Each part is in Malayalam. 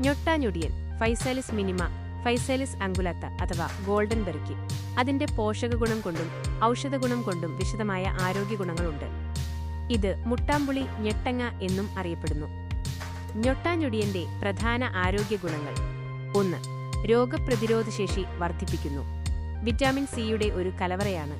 ഞൊട്ടാഞ്ഞൊടിയൻ ഫൈസാലിസ് മിനിമ ഫൈസാലിസ് അങ്കുലത്ത അഥവാ ഗോൾഡൻ ബെറിക്ക് അതിന്റെ പോഷക ഗുണം കൊണ്ടും ഔഷധ ഗുണം കൊണ്ടും വിശദമായ ആരോഗ്യ ഗുണങ്ങളുണ്ട് ഇത് മുട്ടാമ്പുളി ഞെട്ടങ്ങ എന്നും അറിയപ്പെടുന്നു. ഞൊട്ടാഞ്ഞൊടിയന്റെ പ്രധാന ആരോഗ്യ ഗുണങ്ങൾ ഒന്ന് രോഗപ്രതിരോധ ശേഷി വർദ്ധിപ്പിക്കുന്നു. വിറ്റാമിൻ സിയുടെ ഒരു കലവറയാണ്.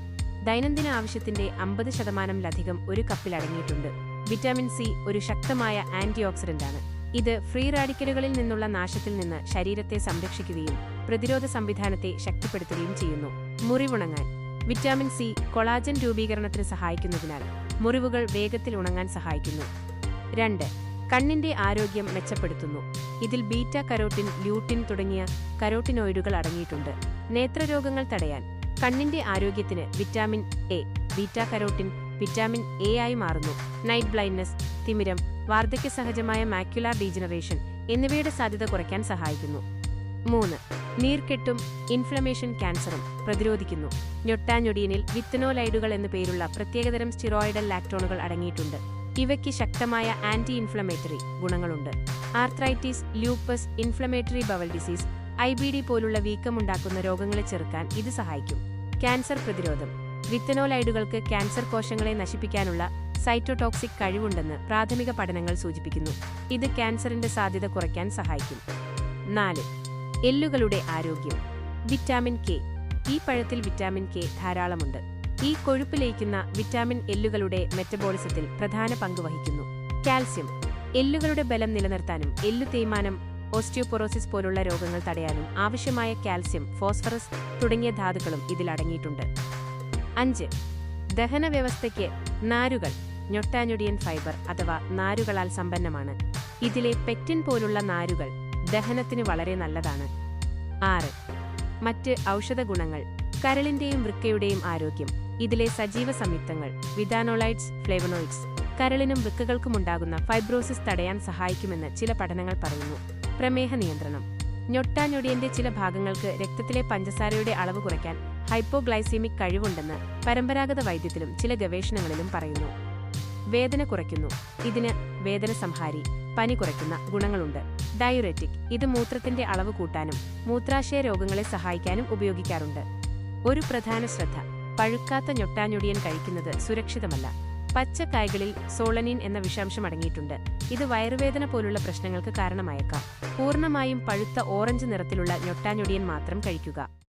ദൈനംദിന ആവശ്യത്തിന്റെ അമ്പത് ശതമാനം ലധികം ഒരു കപ്പിൽ അടങ്ങിയിട്ടുണ്ട്. വിറ്റാമിൻ സി ഒരു ശക്തമായ ആന്റി ഓക്സിഡന്റാണ് ഇത് ഫ്രീ റാഡിക്കലുകളിൽ നിന്നുള്ള നാശത്തിൽ നിന്ന് ശരീരത്തെ സംരക്ഷിക്കുകയും പ്രതിരോധ സംവിധാനത്തെ ശക്തിപ്പെടുത്തുകയും ചെയ്യുന്നു. മുറിവുണങ്ങാൻ. വിറ്റാമിൻ സി കൊളാജൻ രൂപീകരണത്തിന് സഹായിക്കുന്നതിനാൽ മുറിവുകൾ വേഗത്തിൽ ഉണങ്ങാൻ സഹായിക്കുന്നു. രണ്ട്. കണ്ണിന്റെ ആരോഗ്യം മെച്ചപ്പെടുത്തുന്നു. ഇതിൽ ബീറ്റ കരോട്ടിൻ ല്യൂട്ടിൻ തുടങ്ങിയ കരോട്ടിനോയിഡുകൾ അടങ്ങിയിട്ടുണ്ട്. നേത്രരോഗങ്ങൾ തടയാൻ. കണ്ണിന്റെ ആരോഗ്യത്തിന് vitamin A beta carotene vitamin A ആയി മാറുന്നു. നൈറ്റ് ബ്ലൈൻഡ്നെസ് തിമിരം വാർദ്ധക്യ സഹജമായ മാക്യുലാർ ഡീജനറേഷൻ എന്നിവയുടെ സാധ്യത കുറയ്ക്കാൻ സഹായിക്കുന്നു. മൂന്ന് നീർക്കെട്ടും ഇൻഫ്ലമേഷൻ ക്യാൻസറും പ്രതിരോധിക്കുന്നു. ഞൊട്ടാഞ്ഞൊടിയനിൽ വിത്തനോലൈഡുകൾ എന്നു പേരുള്ള പ്രത്യേകതരം സ്റ്റിറോയിഡൽ ലാക്ടോണുകൾ അടങ്ങിയിട്ടുണ്ട്. ഇവയ്ക്ക് ശക്തമായ ആന്റി ഇൻഫ്ലമേറ്ററി ഗുണങ്ങളുണ്ട്. Arthritis lupus inflammatory bowel disease I B D പോലുള്ള വീക്കമുണ്ടാക്കുന്ന രോഗങ്ങളെ ചെറുക്കാൻ ഇത് സഹായിക്കും. ക്യാൻസർ പ്രതിരോധം. വിത്തനോലൈഡുകൾക്ക് ക്യാൻസർ കോശങ്ങളെ നശിപ്പിക്കാനുള്ള സൈറ്റോടോക്സിക് കഴിവുണ്ടെന്ന് പ്രാഥമിക പഠനങ്ങൾ സൂചിപ്പിക്കുന്നു. ഇത് ക്യാൻസറിന്റെ സാധ്യത കുറയ്ക്കാൻ സഹായിക്കും. നാല് എല്ലുകളുടെ ആരോഗ്യം. Vitamin K. ഈ പഴത്തിൽ വിറ്റാമിൻ കെ ധാരാളമുണ്ട്. ഈ കൊഴുപ്പ് ലയിക്കുന്ന വിറ്റാമിൻ എല്ലുകളുടെ മെറ്റബോളിസത്തിൽ പ്രധാന പങ്ക് വഹിക്കുന്നു. കാൽസ്യം. എല്ലുകളുടെ ബലം നിലനിർത്താനും എല്ലു തേയ്മാനം ഓസ്റ്റിയോപൊറോസിസ് പോലുള്ള രോഗങ്ങൾ തടയാനും ആവശ്യമായ കാൽസ്യം ഫോസ്ഫറസ് തുടങ്ങിയ ധാതുക്കളും ഇതിൽ അടങ്ങിയിട്ടുണ്ട്. അഞ്ച് ദഹന വ്യവസ്ഥയ്ക്ക് നാരുകൾ. ഞൊട്ടാഞ്ഞൊടിയൻ ഫൈബർ അഥവാ നാരുകളാൽ സമ്പന്നമാണ്. ഇതിലെ പെക്റ്റിൻ പോലുള്ള നാരുകൾ ദഹനത്തിന് വളരെ നല്ലതാണ്. ആറ്. മറ്റ് ഔഷധ ഗുണങ്ങൾ. കരളിന്റെയും വൃക്കയുടെയും ആരോഗ്യം. ഇതിലെ സജീവ സംയുക്തങ്ങൾ വിതാനോളൈഡ്സ് ഫ്ലേവനോയിഡ്സ്. കരളിനും വൃക്കകൾക്കുമുണ്ടാകുന്ന ഫൈബ്രോസിസ് തടയാൻ സഹായിക്കുമെന്ന് ചില പഠനങ്ങൾ പറയുന്നു. പ്രമേഹ നിയന്ത്രണം. ഞൊട്ടാഞ്ഞൊടിയന്റെ ചില ഭാഗങ്ങൾക്ക് രക്തത്തിലെ പഞ്ചസാരയുടെ അളവ് കുറയ്ക്കാൻ ഹൈപ്പോഗ്ലൈസീമിക് കഴിവുണ്ടെന്ന് പരമ്പരാഗത വൈദ്യത്തിലും ചില ഗവേഷണങ്ങളിലും പറയുന്നു. വേദന കുറയ്ക്കുന്നു. ഇതിന് വേദന സംഹാരി പനി കുറയ്ക്കുന്ന ഗുണങ്ങളുണ്ട്. ഡയുററ്റിക് ഇത് മൂത്രത്തിന്റെ അളവ് കൂട്ടാനും മൂത്രാശയ രോഗങ്ങളെ സഹായിക്കാനും ഉപയോഗിക്കാറുണ്ട്. ഒരു പ്രധാന ശ്രദ്ധ പഴുക്കാത്ത ഞൊട്ടാഞ്ഞൊടിയൻ കഴിക്കുന്നത് സുരക്ഷിതമല്ല. പച്ചക്കായകളിൽ സോളനിൻ എന്ന വിഷാംശം അടങ്ങിയിട്ടുണ്ട്. ഇത് വയറുവേദന പോലുള്ള പ്രശ്നങ്ങൾക്ക് കാരണമായേക്കാം. പൂർണമായും പഴുത്ത ഓറഞ്ച് നിറത്തിലുള്ള ഞൊട്ടാഞ്ഞൊടിയൻ മാത്രം കഴിക്കുക.